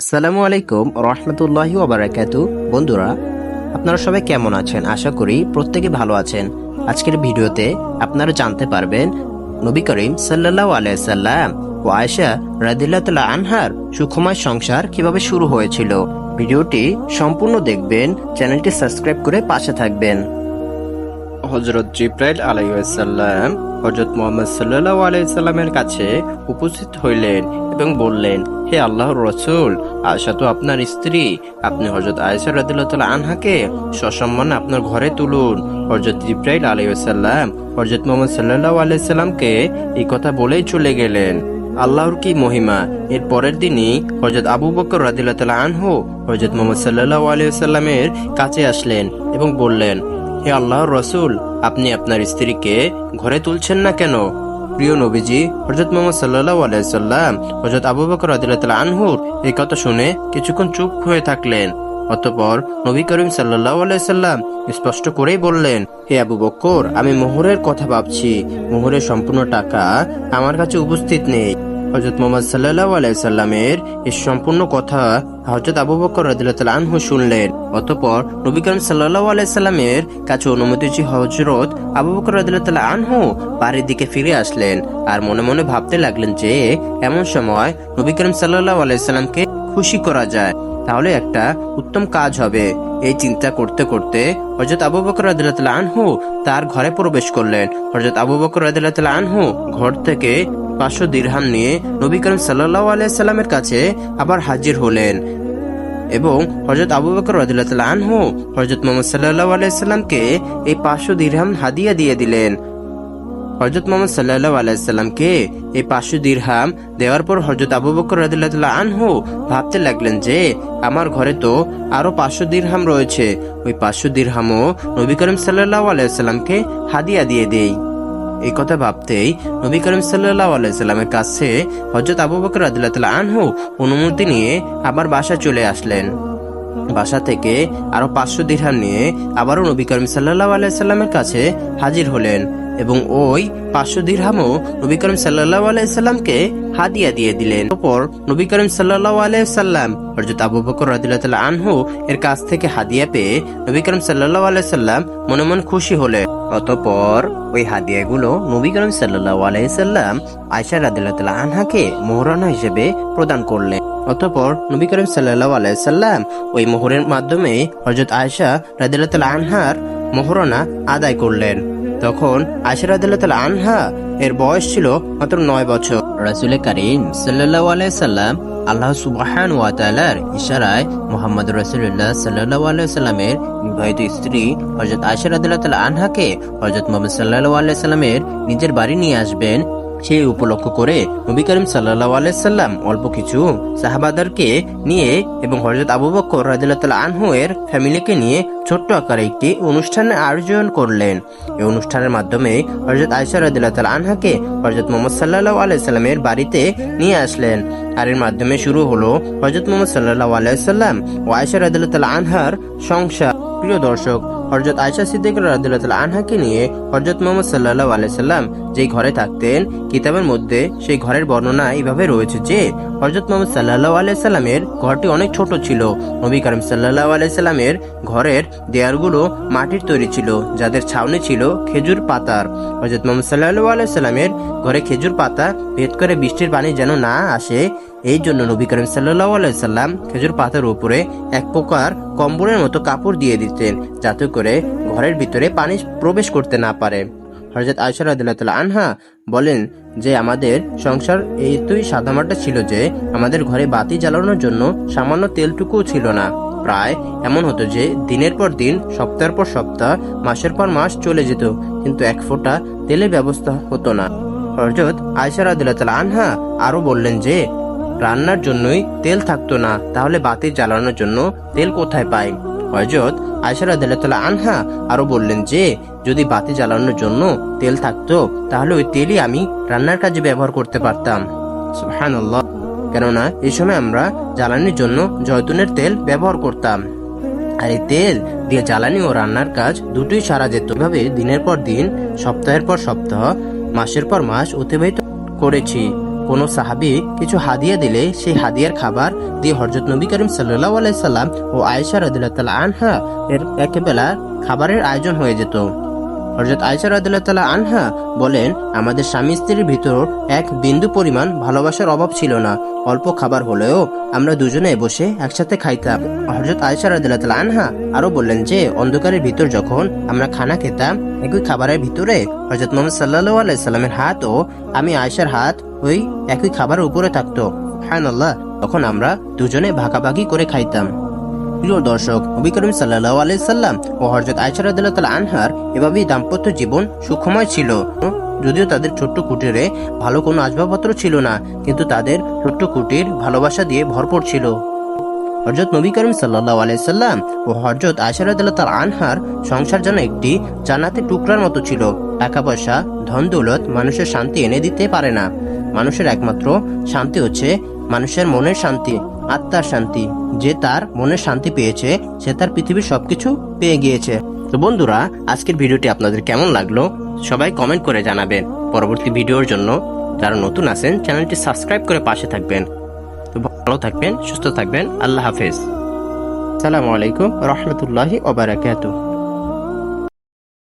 আসসালামু আলাইকুম রহমতুল্লাহি ওবারাকাতু বন্ধুরা, আপনারা সবাই কেমন আছেন? আশা করি প্রত্যেকে ভালো আছেন। আজকের ভিডিওতে আপনারা জানতে পারবেন, নবী করিম সাল্লাল্লাহু আলাইহি সাল্লাম ও আয়েশা রাদিয়াল্লাহু আনহার সুখময় সংসার কীভাবে শুরু হয়েছিল ভিডিওটি সম্পূর্ণ দেখবেন, চ্যানেলটি সাবস্ক্রাইব করে পাশে থাকবেন। হজরত জিব্রাইল আলাইসাল্লাম হজরত মোহাম্মদ সাল্লাহ আলাইসাল্লামের কাছে উপস্থিত হইলেন এবং বললেন, হে আল্লাহর রসুল আয়সা তো আপনার স্ত্রী। আপনি হজরত আয়েশা রাদিল্লাহ আনহাকে সসম্মানে আপনার ঘরে তুলুন। হজরত জিব্রাইল আলাইসাল্লাম হজরত মোহাম্মদ সাল্লাহ আলাইসাল্লামকে এই কথা বলেই চলে গেলেন। আল্লাহর কি মহিমা? এর পরের দিনই হজরত আবু বকর রাদিল্লাহ আনহু হজরত মোহাম্মদ সাল্লাহ আলাইসাল্লামের কাছে আসলেন এবং বললেন হে আল্লাহর রসুল, আপনি আপনার স্ত্রীকে ঘরে তুলছেন না কেন? প্রিয় নবীজি হজরত মোহাম্মদ সাল্লাহ আলাইসাল্লাম হজরত আবু বকর আদিল্লাহ আনহুর এই কথা শুনে কিছুক্ষণ চুপ হয়ে থাকলেন। অতপর নবী করিম সাল্লাহ আলাইসাল্লাম স্পষ্ট করেই বললেন, হে আবু বকর, আমি মোহরের কথা ভাবছি। মোহরের সম্পূর্ণ টাকা আমার কাছে উপস্থিত নেই। হজরত মোহাম্মদ সাল্লাহ আলাইসাল্লামের এই সম্পূর্ণ কথা হজরত আবু বকর রাদিল্লাহ আনহু শুনলেন। অতপর নবী করিম সাল্লাহ আলাইসাল্লামের কাছে অনুমতি হজরত আবু বকর রাদিল্লাহ আনহু বাড়ির দিকে ফিরে আসলেন আর মনে মনে ভাবতে লাগলেন যে এমন সময় নবী করিম সাল্লাহ আলাইসাল্লামকে খুশি করা যায়। তাহলে একটা উত্তম কাজ হবে। এই চিন্তা করতে করতে হজরত আবু বকর আনহু তার ঘরে প্রবেশ করলেন। হজরত আবু বকর আনহু ঘর থেকে পাঁচশো দিরহাম নিয়ে নবী করিম সাল্লাহ আলাইসাল্লামের কাছে আবার হাজির হলেন। এবং হজরত আবু বকর রাদিল্লাহ আনহু হজরত মোহাম্মদ সাল্লাহ আলাইসাল্লামকে এই পাঁচশো দিরহাম হাদিয়া দিয়ে দিলেন। হজরত মোহাম্মদ সাল্লাহ আলাইসাল্লামকে এই পাঁচশো দিরহাম দেওয়ার পর হজরত আবু বকর রাদিল্লাহ আনহু ভাবতে লাগলেন যে, আমার ঘরে তো আরও পাঁচশো দিরহাম রয়েছে। ওই পাঁচশো দিরহামও নবী করিম সাল্লাহ আলাইসাল্লামকে হাদিয়া দিয়ে দেই। এই কথা ভাবতেই নবী করিম সাল্লাহ আলাইসাল্লামের কাছে হজরত আবু বকর আদুল্লাহ আনহু অনুমতি নিয়ে আবার বাসা চলে আসলেন। বাসা থেকে আরও পাঁচশো দিরহাম নিয়ে আবারও নবী করিম সাল্লাহ আলাইসাল্লামের কাছে হাজির হলেন এবং ওই পাঁচশো দিরহামও নবী করিম সাল্লাহ আলাইসাল্লামকে হাদিয়া দিয়ে দিলেন। অপর নবী করিম সাল্লাহ আলাইসাল্লাম হজরত আবু বকর রাদিল্লাহ আনহু এর কাছ থেকে হাদিয়া পেয়ে নবী করিম সাল্লাহ আলাইসাল্লাম মনে মন খুশি হলেন। অতপর ওই হাদিয়াগুলো নবী করিম সাল্লাহ আলাইসাল্লাম আয়সা রাদিল্লাহ আনহাকে মোহরানা হিসেবে প্রদান করলেন। অতপর নবী করিম সাল্লাহ আলাইসাল্লাম ওই মোহরের মাধ্যমে হজরত আয়সা রাদিল্লাহ আনহার মোহরানা আদায় করলেন। তখন আয়সা রাদিল্লাহ আনহা এর বয়স ছিল মাত্র নয় বছর। রাসুল করিম সাল্লাহ আলাইসাল্লাম আল্লাহ সুবাহান ওয়াতালার ইশারায় মোহাম্মদ রসুল্লাহ সাল্লাহ আলাইসাল্লামের বিবাহিত স্ত্রী হজরত আয়সা রাদিল্লাহ আনহাকে হজরত মোহাম্মদ সাল্লাহ আলাইসাল্লামের নিজের বাড়ি নিয়ে আসবেন সেই উপলক্ষ করে নবী করিম সাল্লাহ আলাইসাল্লাম অল্প কিছু সাহাবাদারকে নিয়ে এবং হজরত আবু বকর রাদিল্লাহ আনহু এর ফ্যামিলিকে নিয়ে ছোট্ট আকারে একটি অনুষ্ঠানের আয়োজন করলেন। এই অনুষ্ঠানের মাধ্যমে হজরত আয়সা রাদিল্লাহ আনহাকে হজরত মোহাম্মদ সাল্লাহ আলাইসাল্লামের বাড়িতে নিয়ে আসলেন। আর এর মাধ্যমে শুরু হলো হজরত মোহাম্মদ সাল্লাহ আলাইসাল্লাম ও আয়সা রাদিল্লাহ আনহার সংসার। প্রিয় দর্শক হজরত আয়সা সিদ্দিক রাদিল্লাহ আনহাকে নিয়ে হজরত মোহাম্মদ সাল্লাহ আলাইসাল্লাম যেই ঘরে থাকতেন, কিতাবের মধ্যে সেই ঘরের বর্ণনা এইভাবে রয়েছে যে হজরত মোহাম্মদ সাল্লাহ আলাইসাল্লামের ঘরটি অনেক ছোট ছিল। নবী করিম সাল্লাহ আলাইসাল্লামের ঘরের দেয়ালগুলো মাটির তৈরি ছিল, যাদের ছাউনি ছিল খেজুর পাতার। হজরত মোহাম্মদ সাল্লাহ আলাইসাল্লামের ঘরে খেজুর পাতা, ভেদ করে বৃষ্টির পানি যেন না আসে, এই জন্য নবী করিম সাল্লাহ আলাইসাল্লাম খেজুর পাতার উপরে এক প্রকার কম্বলের মতো কাপড় দিয়ে দিতেন, যাতে করে ঘরের ভিতরে পানি প্রবেশ করতে না পারে। হজরত আয়সা রাদিল্লাহ আনহা বলেন যে, আমাদের সংসার এইতুই সাদামাটা ছিল যে, আমাদের ঘরে বাতি জ্বালানোর জন্য সামান্য তেলটুকুও ছিল না। প্রায় এমন হতো যে, দিনের পর দিন, সপ্তাহের পর সপ্তাহ, মাসের পর মাস চলে যেত, কিন্তু এক ফোঁটা তেলের ব্যবস্থা হতো না। হজরত আয়সা রাদিল্লাহ আনহা আরও বললেন যে, রান্নার জন্যই তেল থাকতো না, তাহলে বাতি জ্বালানোর জন্য তেল কোথায় পাই হজরত আয়সার আদাল্লাহ আনহা আরও বললেন যে, যদি বাতি জ্বালানোর জন্য তেল থাকতো, তাহলে ওই তেলই আমি রান্নার কাজে ব্যবহার করতে পারতাম। কেননা, এই সময় আমরা জ্বালানির জন্য জয়তুনের তেল ব্যবহার করতাম। আর এই তেল দিয়ে জ্বালানি ও রান্নার কাজ দুটোই সারা যেত। এভাবে দিনের পর দিন, সপ্তাহের পর সপ্তাহ, মাসের পর মাস অতিবাহিত করেছি। কোনো সাহাবি কিছু হাদিয়া দিলে সেই হাদিয়ার খাবার দিয়ে হরজত নবী করিম সাল্লাহ আলাইসাল্লাম ও আয়েশা রদুল্লাহ আনহা এর একেবেলা খাবারের আয়োজন হয়ে যেত। হজরত আয়েশা রাদিল্লাহ আনহা বলেন, আমাদের স্বামী স্ত্রীর ভিতর এক বিন্দু পরিমাণ ভালোবাসার অভাব ছিল না। অল্প খাবার হলেও আমরা দুজনে বসে একসাথে খাইতাম। হজরত আয়েশা রাদিল্লাহ আনহা আরও বললেন যে, অন্ধকারের ভিতর যখন আমরা খানা খেতাম, একই খাবারের ভিতরে হজরত মোহাম্মদ সাল্লাহ আলাইসাল্লামের হাত ও আমি আয়েশার হাত ওই একই খাবারের উপরে থাকতো। হ্যাঁ আল্লাহ তখন আমরা দুজনে ভাগাভাগি করে খাইতাম। প্রিয় দর্শক, নবী করিম সাল্লাহ আলাইসাল্লাম ও হজরত আয়সা রাদিল্লাহ আনহার এভাবেই দাম্পত্য জীবন সুখময় ছিল। যদিও তাদের ছোট্ট কুটিরে ভালো কোনো আসবাবপত্র ছিল না, কিন্তু তাদের ছোট্ট কুটির ভালোবাসা দিয়ে ভরপুর ছিল। হজরত নবী করিম সাল্লাহ আলাইসাল্লাম ও হজরত আয়সারাদাল্লাহ আনহার সংসার যেন একটি জান্নাতের টুকরার মতো ছিল। টাকা পয়সা ধন দৌলত মানুষের শান্তি এনে দিতে পারে না। মানুষের একমাত্র শান্তি হচ্ছে মানুষের মনের শান্তি। আত্মার শান্তি। যে তার মনে শান্তি পেয়েছে, সে তার পৃথিবীর সবকিছু পেয়ে গিয়েছে। তো বন্ধুরা, আজকের ভিডিওটি আপনাদের কেমন লাগল? সবাই কমেন্ট করে জানাবেন। পরবর্তী ভিডিওর জন্য যারা নতুন আছেন, চ্যানেলটি সাবস্ক্রাইব করে পাশে থাকবেন। তো ভালো থাকবেন, সুস্থ থাকবেন। আল্লাহ হাফেজ। সালামু আলাইকুম রহমতুল্লাহি ওবারাকাতুহ